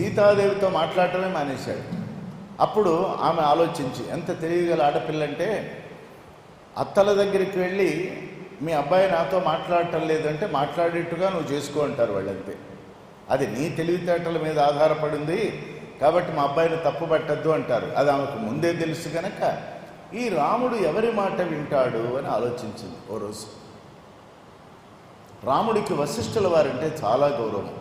సీతాదేవితో మాట్లాడటమే మానేశాడు. అప్పుడు ఆమె ఆలోచించి ఎంత తెలియగల ఆడపిల్లంటే అత్తల దగ్గరికి వెళ్ళి మీ అబ్బాయి నాతో మాట్లాడటం లేదంటే మాట్లాడేట్టుగా నువ్వు చేసుకో అంటారు వాళ్ళంతే. అది నీ తెలివితేటల మీద ఆధారపడింది కాబట్టి మా అబ్బాయిని తప్పుపట్టద్దు అంటారు. అది ఆమెకు ముందే తెలుసు కనుక ఈ రాముడు ఎవరి మాట వింటాడు అని ఆలోచించింది ఓ రోజు. రాముడికి వశిష్ఠుల వారంటే చాలా గౌరవం.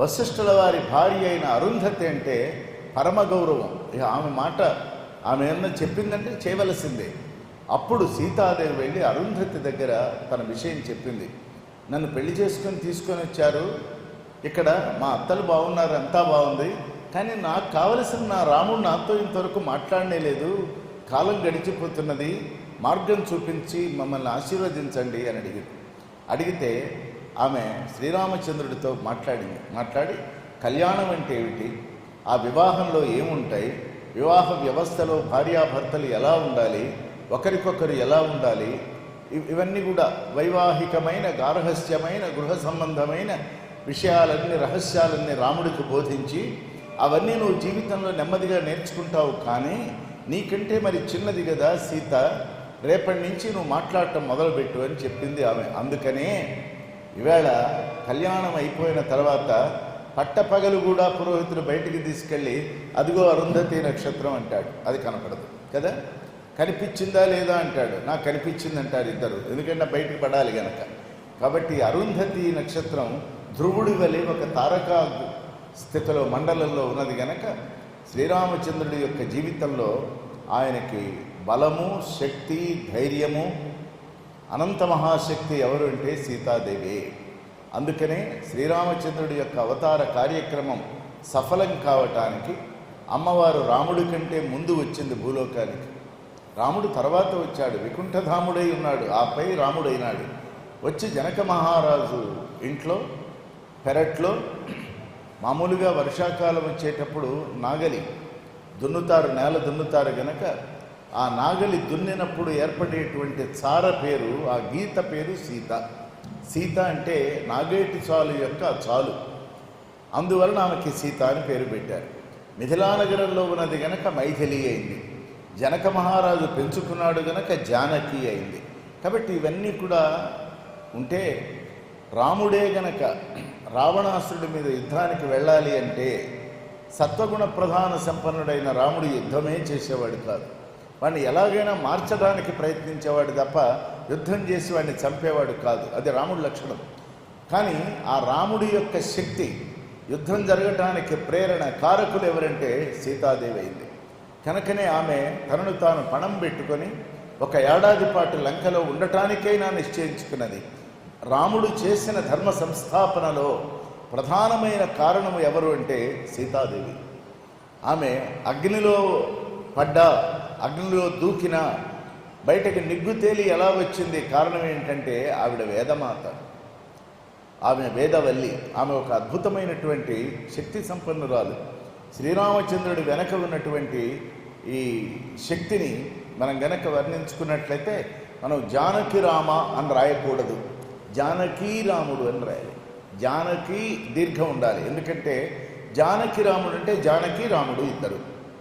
వశిష్ఠుల వారి భార్య అయిన అరుంధతి అంటే పరమ గౌరవం. ఇక ఆమె మాట ఆమె ఏమన్నా చెప్పిందంటే చేయవలసిందే. అప్పుడు సీతాదేవి వెళ్ళి అరుంధతి దగ్గర తన విషయం చెప్పింది. నన్ను పెళ్ళి చేసుకొని తీసుకొని వచ్చారు. ఇక్కడ మా అత్తలు బాగున్నారు అంతా బాగుంది. కానీ నాకు కావలసిన నా రాముడు నాతో ఇంతవరకు మాట్లాడనే లేదు. కాలం గడిచిపోతున్నది. మార్గం చూపించి మమ్మల్ని ఆశీర్వదించండి అని అడిగింది. అడిగితే ఆమె శ్రీరామచంద్రుడితో మాట్లాడింది. మాట్లాడి కళ్యాణం అంటే ఏమిటి? ఆ వివాహంలో ఏముంటాయి? వివాహ వ్యవస్థలో భార్యాభర్తలు ఎలా ఉండాలి? ఒకరికొకరు ఎలా ఉండాలి? ఇవన్నీ కూడా వైవాహికమైన గార్హస్యమైన గృహ సంబంధమైన విషయాలన్నీ రహస్యాలన్నీ రాముడికి బోధించి అవన్నీ నువ్వు జీవితంలో నెమ్మదిగా నేర్చుకుంటావు కానీ నీకంటే మరి చిన్నది కదా సీత. రేపటి నుంచి నువ్వు మాట్లాడటం మొదలుపెట్టు అని చెప్పింది ఆమె. అందుకనే ఈవేళ కళ్యాణం అయిపోయిన తర్వాత పట్టపగలు కూడా పురోహితుడు బయటికి తీసుకెళ్ళి అదిగో అరుంధతి నక్షత్రం అంటాడు. అది కనపడదు కదా? కనిపించిందా లేదా అంటాడు. నాకు కనిపించింది అంటారు ఇద్దరు. ఎందుకంటే బయటికి పడాలి గనక. కాబట్టి అరుంధతి నక్షత్రం ధ్రువుడి వలె ఒక తారకా స్థితిలో మండలంలో ఉన్నది గనక శ్రీరామచంద్రుడి యొక్క జీవితంలో ఆయనకి బలము శక్తి ధైర్యము అనంత మహాశక్తి ఎవరు అంటే సీతాదేవి. అందుకనే శ్రీరామచంద్రుడి యొక్క అవతార కార్యక్రమం సఫలం కావటానికి అమ్మవారు రాముడి కంటే ముందు వచ్చింది భూలోకానికి. రాముడు తర్వాత వచ్చాడు వికుంఠధాముడై ఉన్నాడు ఆపై రాముడైనాడు. వచ్చి జనక మహారాజు ఇంట్లో పెరట్లో మామూలుగా వర్షాకాలం వచ్చేటప్పుడు నాగలి దున్నుతారు నేల దున్నుతారు గనక ఆ నాగలి దున్నినప్పుడు ఏర్పడేటువంటి చార పేరు ఆ గీత పేరు సీత. సీత అంటే నాగేటి చాలు యొక్క చాలు. అందువలన ఆమెకి సీత అని పేరు పెట్టారు. మిథిలానగరంలో ఉన్నది గనక మైథిలి అయింది. జనక మహారాజు పెంచుకున్నాడు గనక జానకి అయింది. కాబట్టి ఇవన్నీ కూడా ఉంటే రాముడే గనక రావణాసురుడి మీద యుద్ధానికి వెళ్ళాలి అంటే సత్వగుణ ప్రధాన సంపన్నుడైన రాముడు యుద్ధమే చేసేవాడు కాదు. వాడిని ఎలాగైనా మార్చడానికి ప్రయత్నించేవాడు తప్ప యుద్ధం చేసి వాడిని చంపేవాడు కాదు. అది రాముడి లక్షణం. కానీ ఆ రాముడి యొక్క శక్తి యుద్ధం జరగటానికి ప్రేరణ కారకులు ఎవరంటే సీతాదేవి అయింది. కనుకనే ఆమె తనను తాను పణం పెట్టుకొని ఒక ఏడాది పాటు లంకలో ఉండటానికైనా నిశ్చయించుకున్నది. రాముడు చేసిన ధర్మ సంస్థాపనలో ప్రధానమైన కారణము ఎవరు అంటే సీతాదేవి. ఆమె అగ్నిలో పడ్డా అగ్నిలో దూకిన బయటకు నిగ్గు తేలి ఎలా వచ్చింది కారణం ఏంటంటే ఆవిడ వేదమాత. ఆమె వేదవల్లి ఆమె ఒక అద్భుతమైనటువంటి శక్తి సంపన్నురాలు. శ్రీరామచంద్రుడి వెనక ఉన్నటువంటి ఈ శక్తిని మనం గనక వర్ణించుకున్నట్లయితే మనం జానకి రామ అని రాయకూడదు. జానకీ రాముడు అని రాయాలి. జానకి దీర్ఘం ఉండాలి. ఎందుకంటే జానకి రాముడు అంటే జానకి రాముడు ఇద్దరు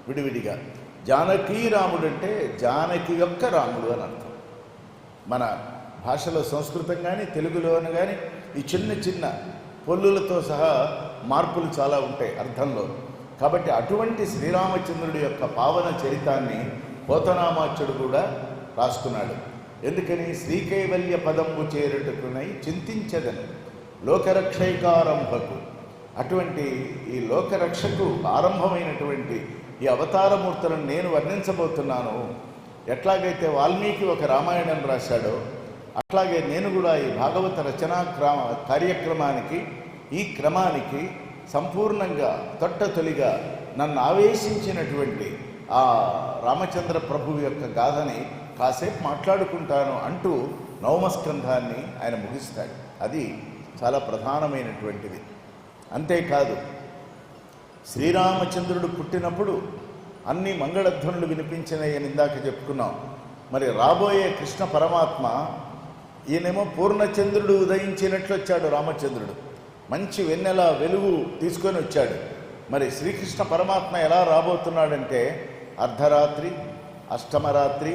విడివిడిగా. జానకీ రాముడు అంటే జానకి యొక్క రాముడు అని అర్థం. మన భాషలో సంస్కృతం కానీ తెలుగులోను కానీ ఈ చిన్న చిన్న పొల్లులతో సహా మార్పులు చాలా ఉంటాయి అర్థంలో. కాబట్టి అటువంటి శ్రీరామచంద్రుడి యొక్క పావన చరితాన్ని పోతనామాచుడు కూడా రాసుకున్నాడు ఎందుకని? శ్రీకైవల్య పదంబు చేరటకునై చింతించదను. లోకరక్షైకారంభకు. అటువంటి ఈ లోకరక్షకు ఆరంభమైనటువంటి ఈ అవతారమూర్తులను నేను వర్ణించబోతున్నాను. ఎట్లాగైతే వాల్మీకి ఒక రామాయణం రాశాడో అట్లాగే నేను కూడా ఈ భాగవత రచనా క్రమ కార్యక్రమానికి ఈ క్రమానికి సంపూర్ణంగా తొట్ట తొలిగా నన్ను ఆవేశించినటువంటి ఆ రామచంద్ర ప్రభు యొక్క గాథని కాసేపు మాట్లాడుకుంటాను అంటూ నవమస్కంధాన్ని ఆయన ముగిస్తాడు. అది చాలా ప్రధానమైనటువంటిది. అంతేకాదు శ్రీరామచంద్రుడు పుట్టినప్పుడు అన్ని మంగళధ్వనులు వినిపించినాయి అని ఇందాక చెప్పుకున్నాం. మరి రాబోయే కృష్ణ పరమాత్మ ఈయనేమో పూర్ణచంద్రుడు ఉదయించినట్లు వచ్చాడు రామచంద్రుడు. మంచి వెన్నెల వెలుగు తీసుకొని వచ్చాడు. మరి శ్రీకృష్ణ పరమాత్మ ఎలా రాబోతున్నాడంటే అర్ధరాత్రి అష్టమరాత్రి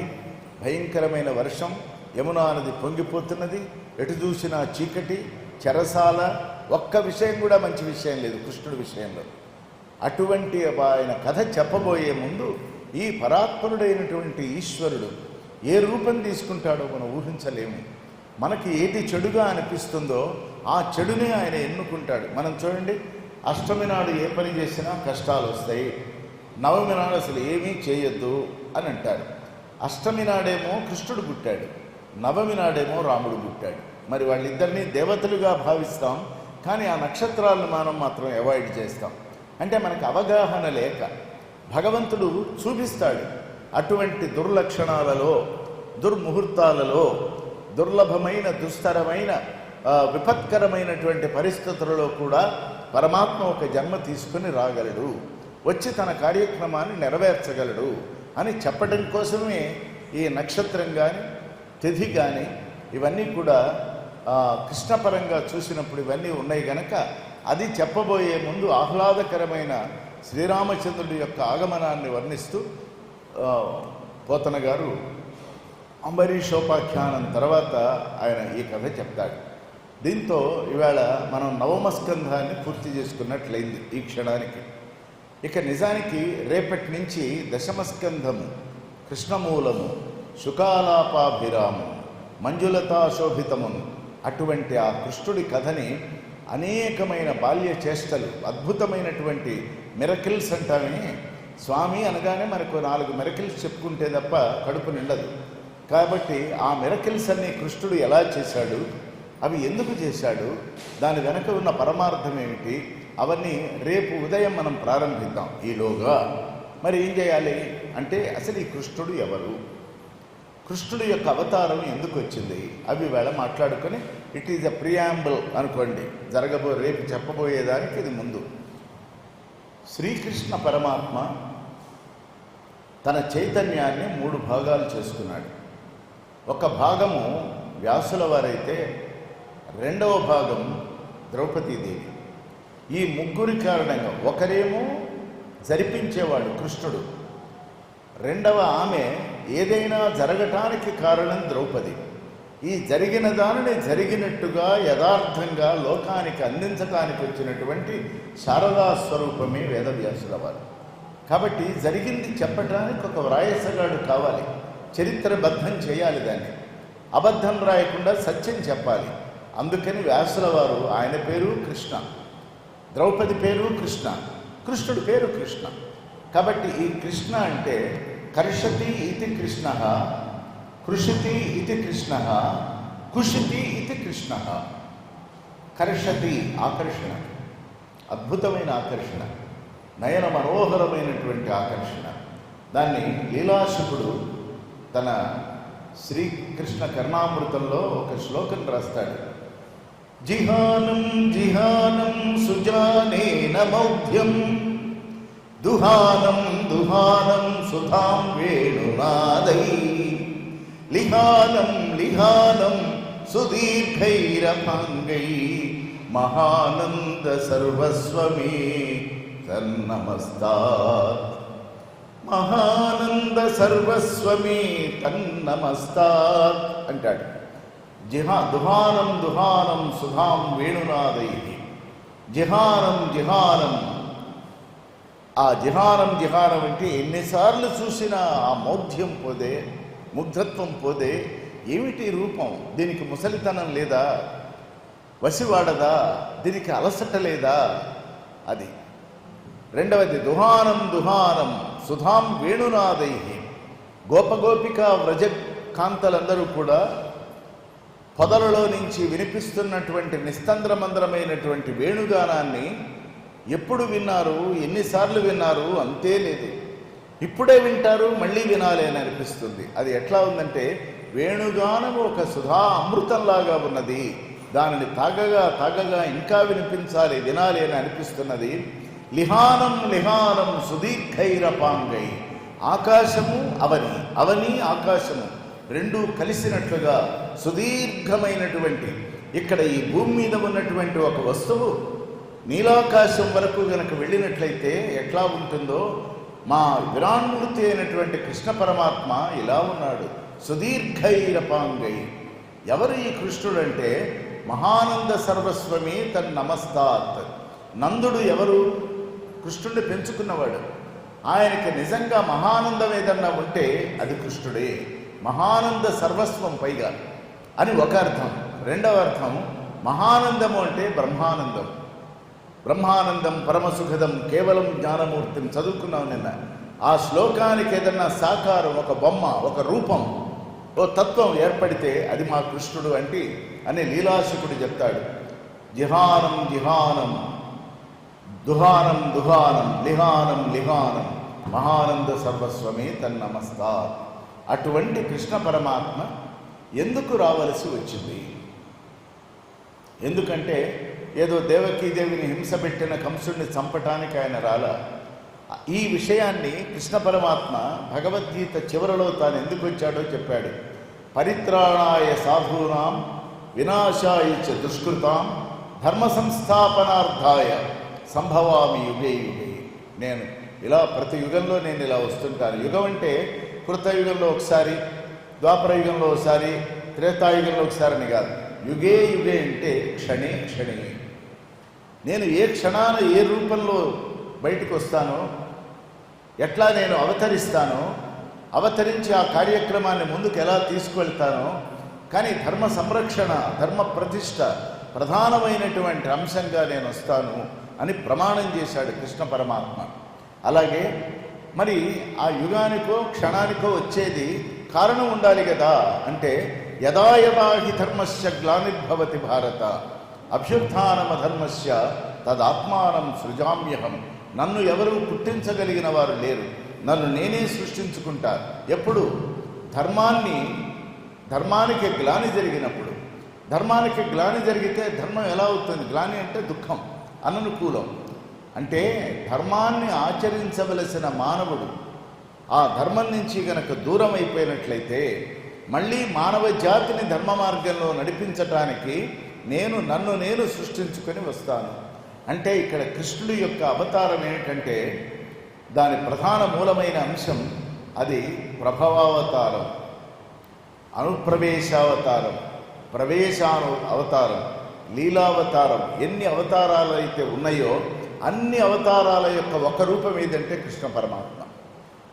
భయంకరమైన వర్షం యమునా నది పొంగిపోతున్నది ఎటు చూసినా చీకటి చెరసాల ఒక్క విషయం కూడా మంచి విషయం లేదు కృష్ణుడి విషయంలో. అటువంటి ఆయన కథ చెప్పబోయే ముందు ఈ పరాత్పరుడైనటువంటి ఈశ్వరుడు ఏ రూపం తీసుకుంటాడో మనం ఊహించలేము. మనకి ఏది చెడుగా అనిపిస్తుందో ఆ చెడుని ఆయన ఎన్నుకుంటాడు. మనం చూడండి అష్టమి నాడు ఏ పని చేసినా కష్టాలు వస్తాయి. నవమి నాడు అసలు ఏమీ చేయొద్దు అని అంటాడు. అష్టమి నాడేమో కృష్ణుడు పుట్టాడు. నవమి నాడేమో రాముడు పుట్టాడు. మరి వాళ్ళిద్దరినీ దేవతలుగా భావిస్తాం కానీ ఆ నక్షత్రాలను మనం మాత్రం అవాయిడ్ చేస్తాం. అంటే మనకు అవగాహన లేక భగవంతుడు చూపిస్తాడు అటువంటి దుర్లక్షణాలలో దుర్ముహూర్తాలలో దుర్లభమైన దుస్తరమైన విపత్కరమైనటువంటి పరిస్థితులలో కూడా పరమాత్మ ఒక జన్మ తీసుకుని రాగలడు వచ్చి తన కార్యక్రమాన్ని నెరవేర్చగలడు అని చెప్పడం కోసమే ఈ నక్షత్రం కానీ తిథి కానీ ఇవన్నీ కూడా కృష్ణపరంగా చూసినప్పుడు ఇవన్నీ ఉన్నాయి గనక అది చెప్పబోయే ముందు ఆహ్లాదకరమైన శ్రీరామచంద్రుడి యొక్క ఆగమనాన్ని వర్ణిస్తూ పోతన గారు అంబరీషోపాఖ్యానం తర్వాత ఆయన ఈ కథ చెప్తాడు. దీంతో ఇవాళ మనం నవమ స్కంధాన్ని పూర్తి చేసుకున్నట్లయింది ఈ క్షణానికి. ఇక నిజానికి రేపటి నుంచి దశమస్కంధము కృష్ణమూలము శుకాలాపాభిరామం మంజులతాశోభితమును అటువంటి ఆ కృష్ణుడి కథని అనేకమైన బాల్య చేష్టలు అద్భుతమైనటువంటి మిరకిల్స్ అంటామే. స్వామి అనగానే మనకు నాలుగు మిరకిల్స్ చెప్పుకుంటే తప్ప కడుపు నిండదు. కాబట్టి ఆ మిరకిల్స్ అన్ని కృష్ణుడు ఎలా చేశాడు? అవి ఎందుకు చేశాడు? దాని వెనక ఉన్న పరమార్థం ఏమిటి? అవన్నీ రేపు ఉదయం మనం ప్రారంభిద్దాం ఈలోగా మరి ఏం చేయాలి? అంటే అసలు ఈ కృష్ణుడు ఎవరు? కృష్ణుడి యొక్క అవతారం ఎందుకు వచ్చింది? అవి వేళ మాట్లాడుకొని ఇట్ ఈజ్ అ ప్రియాంబుల్ అనుకోండి. జరగబో రేపు చెప్పబోయేదానికి ఇది ముందు. శ్రీకృష్ణ పరమాత్మ తన చైతన్యాన్ని మూడు భాగాలు చేసుకున్నాడు. ఒక భాగము వ్యాసుల వారైతే రెండవ భాగం ద్రౌపదీదేవి ఈ ముగ్గురి కారణంగా ఒకరేమో జరిపించేవాడు కృష్ణుడు. రెండవ ఆమె ఏదైనా జరగటానికి కారణం ద్రౌపది. ఈ జరిగిన దానిని జరిగినట్టుగా యథార్థంగా లోకానికి అందించటానికి వచ్చినటువంటి శారదా స్వరూపమే వేదవ్యాసుల వారు. కాబట్టి జరిగింది చెప్పటానికి ఒక వ్రాయసగాడు కావాలి. చరిత్రబద్ధం చేయాలి దాన్ని. అబద్ధం రాయకుండా సత్యం చెప్పాలి. అందుకని వ్యాసుల వారు ఆయన పేరు కృష్ణ. ద్రౌపది పేరు కృష్ణ. కృష్ణుడి పేరు కృష్ణ. కాబట్టి ఈ కృష్ణ అంటే కర్షతి ఇది కృష్ణ కృషితి ఇది కృష్ణ కుషితి ఇది కృష్ణ. కర్షతి ఆకర్షణ అద్భుతమైన ఆకర్షణ నయన మనోహరమైనటువంటి ఆకర్షణ. దాన్ని లీలాశకుడు తన శ్రీకృష్ణ కర్ణామృతంలో ఒక శ్లోకం రాస్తాడు. జిహానం జిహానం సుజానేన మౌఢ్యం దుహానం దుహానం సుధాం వేణునాదై లిహానం లిహానం సుదీర్ఘైరభాంగై మహానంద సర్వస్వమే తన్నమస్తాత్. మహానంద సర్వస్వమే తన్నమస్తాత్ అంటాడు. జిహా దుహానం దుహానం సుధాం వేణునాదై జిహానం జిహానం ఆ జిహానం జిహానం అంటే ఎన్నిసార్లు చూసినా ఆ మౌఢ్యం పోదే. ముగ్ధత్వం పోదే ఏమిటి రూపం? దీనికి ముసలితనం లేదా? వసివాడదా దీనికి అలసట లేదా? అది. రెండవది దుహానం దుహానం సుధాం వేణునాదై గోపగోపిక వ్రజ కాంతలందరూ కూడా పొదలలో నుంచి వినిపిస్తున్నటువంటి నిస్తంద్రమంద్రమైనటువంటి వేణుగానాన్ని ఎప్పుడు విన్నారు? ఎన్నిసార్లు విన్నారు? అంతే లేదు. ఇప్పుడే వింటారు మళ్ళీ వినాలి అని అనిపిస్తుంది. అది ఎట్లా ఉందంటే వేణుగానం ఒక సుధా అమృతంలాగా ఉన్నది. దానిని తాగగా తాగగా ఇంకా వినిపించాలి వినాలి అని అనిపిస్తున్నది. లిహానం లిహానం సుదీర్ఘైరపాంగై. ఆకాశము అవని అవని ఆకాశము రెండూ కలిసినట్లుగా సుదీర్ఘమైనటువంటి ఇక్కడ ఈ భూమి మీద ఉన్నటువంటి ఒక వస్తువు నీలాకాశం వరకు గనక వెళ్ళినట్లయితే ఎట్లా ఉంటుందో మా విరాన్మూర్తి అయినటువంటి కృష్ణ పరమాత్మ ఇలా ఉన్నాడు. సుదీర్ఘైరపాంగై. ఎవరు ఈ కృష్ణుడంటే? మహానంద సర్వస్వమి తన్ నమస్తాత్. నందుడు ఎవరు? కృష్ణుడిని పెంచుకున్నవాడు. ఆయనకి నిజంగా మహానందం ఏదన్నా ఉంటే అది కృష్ణుడే. మహానంద సర్వస్వం పైగా. అని ఒక అర్థం. రెండవ అర్థం మహానందము అంటే బ్రహ్మానందం. బ్రహ్మానందం పరమసుఖదం కేవలం జ్ఞానమూర్తిని చదువుకున్నాం నిన్న. ఆ శ్లోకానికి ఏదన్నా సాకారం ఒక బొమ్మ ఒక రూపం ఓ తత్వం ఏర్పడితే అది మా కృష్ణుడు అంటే అని లీలాశకుడు చెప్తాడు. జిహానం జిహానం దుహానం దుహానం లిహానం లిహానం మహానంద సర్వస్వమే తన్నమస్తా అటువంటి కృష్ణ పరమాత్మ ఎందుకు రావలసి వచ్చింది? ఎందుకంటే ఏదో దేవకీదేవిని హింస పెట్టిన కంసుడిని చంపటానికి ఆయన రాల. ఈ విషయాన్ని కృష్ణ పరమాత్మ భగవద్గీత చివరలో తాను ఎందుకు వచ్చాడో చెప్పాడు. పరిత్రాణాయ సాధూనాం వినాశాయ చ దుష్కృతాం ధర్మ సంస్థాపనార్థాయ సంభవామి యుగే యుగే. నేను ఇలా ప్రతి యుగంలో నేను ఇలా వస్తుంటాను. యుగం అంటే కృతయుగంలో ఒకసారి ద్వాపర యుగంలో ఒకసారి త్రేతాయుగంలో ఒకసారి అని కాదు. యుగే యుగే అంటే క్షణే క్షణే. నేను ఏ క్షణాన ఏ రూపంలో బయటకు వస్తానో ఎట్లా నేను అవతరిస్తానో అవతరించి ఆ కార్యక్రమాన్ని ముందుకు ఎలా తీసుకువెళ్తానో కానీ ధర్మ సంరక్షణ ధర్మ ప్రతిష్ట ప్రధానమైనటువంటి అంశంగా నేను వస్తాను అని ప్రమాణం చేశాడు కృష్ణ పరమాత్మ. అలాగే మరి ఆ యుగానికో క్షణానికో వచ్చేది కారణం ఉండాలి కదా అంటే యదా యదా హి ధర్మస్య గ్లానిర్భవతి భారత. అభ్యుత్నమధర్మస్య తదాత్మానం సృజామ్యహం. నన్ను ఎవరు పుట్టించగలిగిన వారు లేరు. నన్ను నేనే సృష్టించుకుంటా ఎప్పుడు? ధర్మాన్ని ధర్మానికి గ్లాని జరిగినప్పుడు. ధర్మానికి గ్లాని జరిగితే ధర్మం ఎలా అవుతుంది? గ్లాని అంటే దుఃఖం అననుకూలం. అంటే ధర్మాన్ని ఆచరించవలసిన మానవుడు ఆ ధర్మం నుంచి గనక దూరం అయిపోయినట్లయితే మళ్ళీ మానవ జాతిని ధర్మ మార్గంలో నడిపించటానికి నేను నన్ను నేను సృష్టించుకొని వస్తాను. అంటే ఇక్కడ కృష్ణుడి యొక్క అవతారం ఏమిటంటే దాని ప్రధాన మూలమైన అంశం అది ప్రభవావతారం అనుప్రవేశావతారం ప్రవేశాను అవతారం లీలావతారం. ఎన్ని అవతారాలు అయితే ఉన్నాయో అన్ని అవతారాల యొక్క ఒక రూపం ఏదంటే కృష్ణ పరమాత్మ.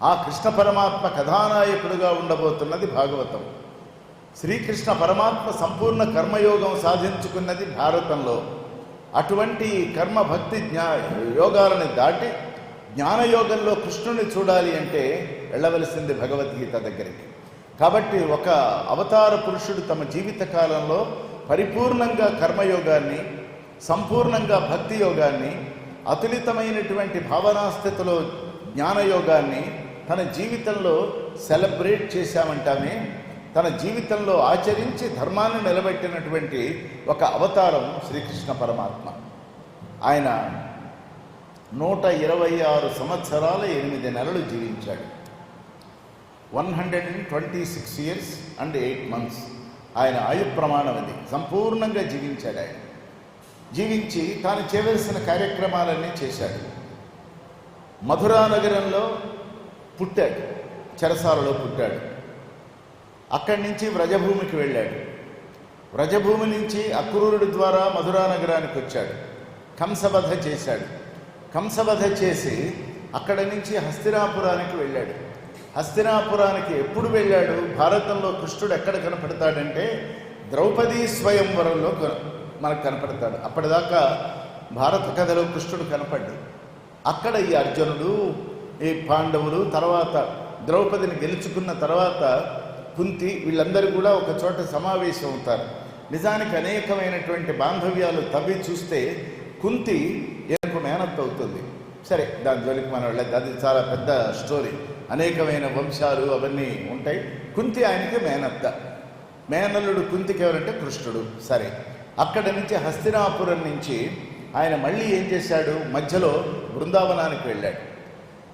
ఆ కృష్ణ పరమాత్మ కథానాయకుడుగా ఉండబోతున్నది భాగవతం. శ్రీకృష్ణ పరమాత్మ సంపూర్ణ కర్మయోగం సాధించుకున్నది భారతంలో. అటువంటి కర్మ భక్తి జ్ఞా యోగాలను దాటి జ్ఞానయోగంలో కృష్ణుని చూడాలి అంటే వెళ్ళవలసింది భగవద్గీత దగ్గరికి. కాబట్టి ఒక అవతార పురుషుడు తమ జీవిత కాలంలో పరిపూర్ణంగా కర్మయోగాన్ని సంపూర్ణంగా భక్తి యోగాన్ని అతులితమైనటువంటి భావనాస్థితిలో జ్ఞానయోగాన్ని తన జీవితంలో సెలబ్రేట్ చేశామంటామే తన జీవితంలో ఆచరించి ధర్మాన్ని నిలబెట్టినటువంటి ఒక అవతారం శ్రీకృష్ణ పరమాత్మ. ఆయన నూట ఇరవై ఆరు సంవత్సరాల ఎనిమిది నెలలు జీవించాడు. One hundred and twenty six years and eight months ఆయన ఆయు ప్రమాణం అది. సంపూర్ణంగా జీవించాడు ఆయన. జీవించి తాను చేయవలసిన కార్యక్రమాలన్నీ చేశాడు. మధురా నగరంలో పుట్టాడు. చెరసాలలో పుట్టాడు. అక్కడి నుంచి వ్రజభూమికి వెళ్ళాడు. వ్రజభూమి నుంచి అక్రూరుడి ద్వారా మధురా నగరానికి వచ్చాడు. కంసవధ చేశాడు. కంసవధ చేసి అక్కడి నుంచి హస్తినాపురానికి వెళ్ళాడు. హస్తినాపురానికి ఎప్పుడు వెళ్ళాడు? భారతంలో కృష్ణుడు ఎక్కడ కనపడతాడంటే ద్రౌపదీ స్వయంవరంలో కన- మనకు కనపడతాడు. అప్పటిదాకా భారత కథలో కృష్ణుడు కనపడ్డు అక్కడ ఈ అర్జునుడు ఈ పాండవులు తర్వాత ద్రౌపదిని గెలుచుకున్న తర్వాత కుంతి వీళ్ళందరూ కూడా ఒక చోట సమావేశం అవుతారు. నిజానికి అనేకమైనటువంటి బాంధవ్యాలు తవ్వి చూస్తే కుంతి ఈయనకు మేనత్ అవుతుంది. సరే దాని జోలికి మనం వెళ్ళదు అది చాలా పెద్ద స్టోరీ. అనేకమైన వంశాలు అవన్నీ ఉంటాయి. కుంతి ఆయనకి మేనత్త. మేనల్లుడు కుంతికి ఎవరంటే కృష్ణుడు. సరే అక్కడి నుంచి హస్తినాపురం నుంచి ఆయన మళ్ళీ ఏం చేశాడు? మధ్యలో బృందావనానికి వెళ్ళాడు.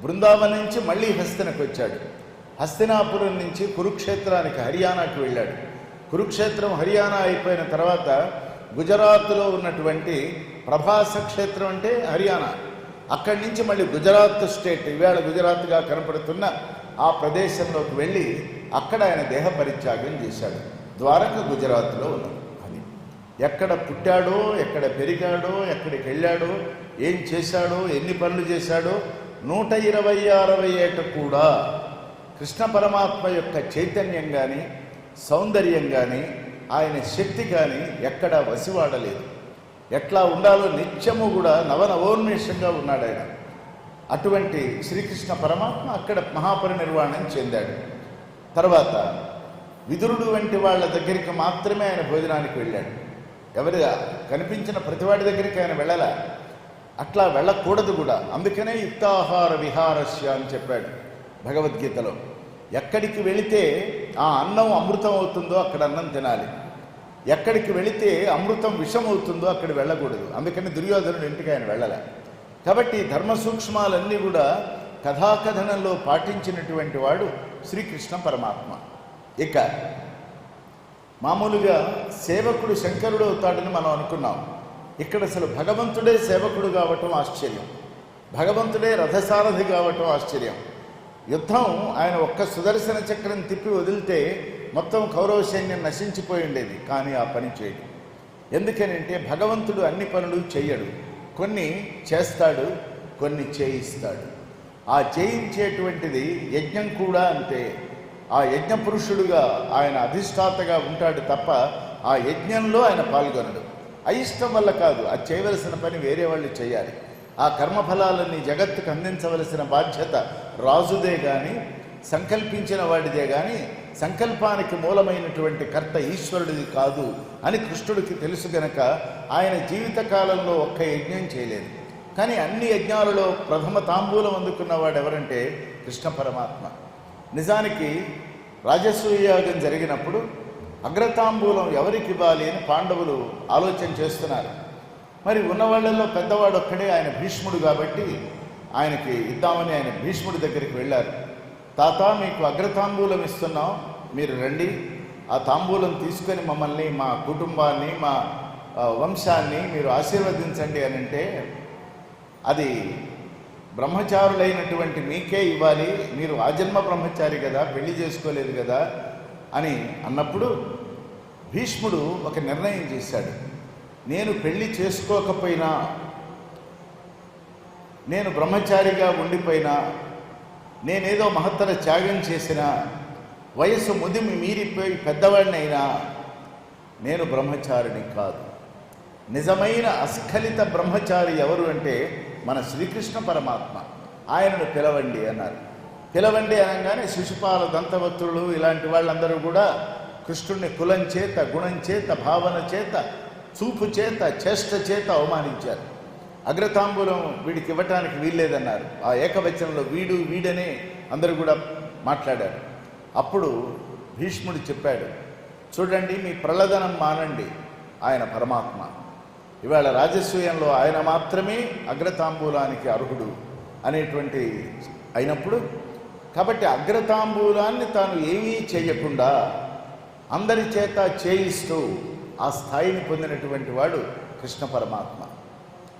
బృందావనం నుంచి మళ్ళీ హస్తినకు వచ్చాడు. హస్తినాపురం నుంచి కురుక్షేత్రానికి హర్యానాకి వెళ్ళాడు. కురుక్షేత్రం హర్యానా అయిపోయిన తర్వాత గుజరాత్లో ఉన్నటువంటి ప్రభాస క్షేత్రం అంటే హర్యానా. అక్కడి నుంచి మళ్ళీ గుజరాత్ స్టేట్ ఇవాళ గుజరాత్గా కనపడుతున్న ఆ ప్రదేశంలోకి వెళ్ళి అక్కడ ఆయన దేహ పరిత్యాగం చేశాడు. ద్వారక గుజరాత్లో ఉన్నాడు అది ఎక్కడ పుట్టాడో ఎక్కడ పెరిగాడో ఎక్కడికి వెళ్ళాడో ఏం చేశాడో ఎన్ని పనులు చేశాడో నూట ఇరవై అరవై ఏట కూడా కృష్ణ పరమాత్మ యొక్క చైతన్యం కానీ సౌందర్యం కానీ ఆయన శక్తి కానీ ఎక్కడ వసివాడలేదు. ఎట్లా ఉండాలో నిత్యము కూడా నవనవోన్మేషంగా ఉన్నాడు ఆయన అటువంటి శ్రీకృష్ణ పరమాత్మ అక్కడ మహాపరినిర్వాణం చెందాడు. తర్వాత విదురుడు వంటి వాళ్ళ దగ్గరికి మాత్రమే ఆయన భోజనానికి వెళ్ళాడు. ఎవరి కనిపించిన ప్రతివాడి దగ్గరికి ఆయన వెళ్ళాల? అట్లా వెళ్ళకూడదు కూడా. అందుకనే యుక్తాహార విహారస్య అని చెప్పాడు. భగవద్గీతలో. ఎక్కడికి వెళితే ఆ అన్నం అమృతం అవుతుందో అక్కడ అన్నం తినాలి. ఎక్కడికి వెళితే అమృతం విషం అవుతుందో అక్కడ వెళ్ళకూడదు. అందుకని దుర్యోధనుడు ఇంటికి ఆయన వెళ్ళలే. కాబట్టి ధర్మ సూక్ష్మాలన్నీ కూడా కథాకథనంలో పాటించినటువంటి వాడు శ్రీకృష్ణ పరమాత్మ. ఇక మామూలుగా సేవకుడు శంకరుడు అవుతాడని మనం అనుకున్నాం. ఇక్కడ అసలు భగవంతుడే సేవకుడు కావటం ఆశ్చర్యం. భగవంతుడే రథసారథి కావటం ఆశ్చర్యం. యుద్ధం ఆయన ఒక్క సుదర్శన చక్రం తిప్పి వదిలితే మొత్తం కౌరవ సైన్యం నశించిపోయి ఉండేది కానీ ఆ పని చేయడు. ఎందుకనంటే భగవంతుడు అన్ని పనులు చేయడు కొన్ని చేస్తాడు కొన్ని చేయిస్తాడు. ఆ చేయించేటువంటిది యజ్ఞం కూడా అంతే. ఆ యజ్ఞ పురుషుడుగా ఆయన అధిష్టాతగా ఉంటాడు తప్ప ఆ యజ్ఞంలో ఆయన పాల్గొనడు. అయిష్టం వల్ల కాదు అది చేయవలసిన పని వేరే వాళ్ళు చేయాలి. ఆ కర్మఫలాలన్నీ జగత్తుకు అందించవలసిన బాధ్యత రాజుదే కానీ సంకల్పించిన వాడిదే కానీ సంకల్పానికి మూలమైనటువంటి కర్త ఈశ్వరుడిది కాదు అని కృష్ణుడికి తెలుసు గనక ఆయన జీవితకాలంలో ఒక్క యజ్ఞం చేయలేదు. కానీ అన్ని యజ్ఞాలలో ప్రథమ తాంబూలం అందుకున్నవాడు ఎవరంటే కృష్ణ పరమాత్మ. నిజానికి రాజసూయాగం జరిగినప్పుడు అగ్రతాంబూలం ఎవరికి ఇవ్వాలి అని పాండవులు ఆలోచన చేస్తున్నారు. మరి ఉన్నవాళ్ళలో పెద్దవాడు ఒక్కడే ఆయన భీష్ముడు కాబట్టి ఆయనకి ఇద్దామని ఆయన భీష్ముడి దగ్గరికి వెళ్ళారు. తాత మీకు అగ్రతాంబూలం ఇస్తున్నాం. మీరు రండి. ఆ తాంబూలం తీసుకొని మమ్మల్ని మా కుటుంబాన్ని మా వంశాన్ని మీరు ఆశీర్వదించండి అని అంటే అది బ్రహ్మచారులైనటువంటి మీకే ఇవ్వాలి. మీరు ఆజన్మ బ్రహ్మచారి కదా పెళ్ళి చేసుకోలేదు కదా అని అన్నప్పుడు భీష్ముడు ఒక నిర్ణయం చేశాడు. నేను పెళ్ళి చేసుకోకపోయినా నేను బ్రహ్మచారిగా ఉండిపోయినా నేనేదో మహత్తర త్యాగం చేసినా వయస్సు ముదిమి మీరిపోయి పెద్దవాడినైనా నేను బ్రహ్మచారిని కాదు. నిజమైన అస్ఖలిత బ్రహ్మచారి ఎవరు అంటే మన శ్రీకృష్ణ పరమాత్మ. ఆయనను పిలవండి అన్నారు. పిలవండి అనగానే శిశుపాల దంతవత్తులు ఇలాంటి వాళ్ళందరూ కూడా కృష్ణుడిని కులం చేత గుణం చేత భావన చేత చూపు చేత చేష్ట చేత అవమానించారు. అగ్రతాంబూలం వీడికి ఇవ్వటానికి వీల్లేదన్నారు. ఆ ఏకవచనంలో వీడు వీడనే అందరూ కూడా మాట్లాడారు. అప్పుడు భీష్ముడు చెప్పాడు చూడండి మీ ప్రలదనం మానండి ఆయన పరమాత్మ. ఇవాళ రాజస్వయంలో ఆయన మాత్రమే అగ్రతాంబూలానికి అర్హుడు అనేటువంటి అయినప్పుడు కాబట్టి అగ్రతాంబూలాన్ని తాను ఏమీ చేయకుండా అందరి చేత చేయిస్తూ ఆ స్థాయిని పొందినటువంటి వాడు కృష్ణ పరమాత్మ.